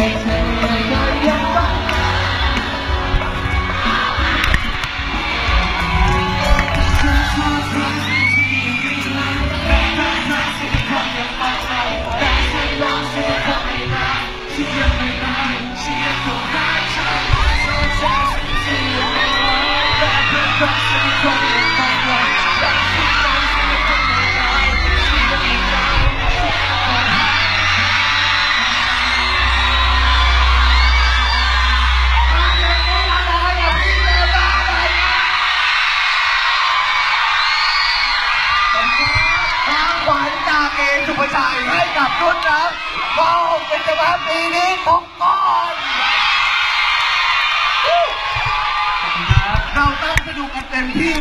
เจ็ กับรุ่นนะว้าเป็นจะมาปีนี้ทองก้อนเราต้องสนุกกันเต็มที่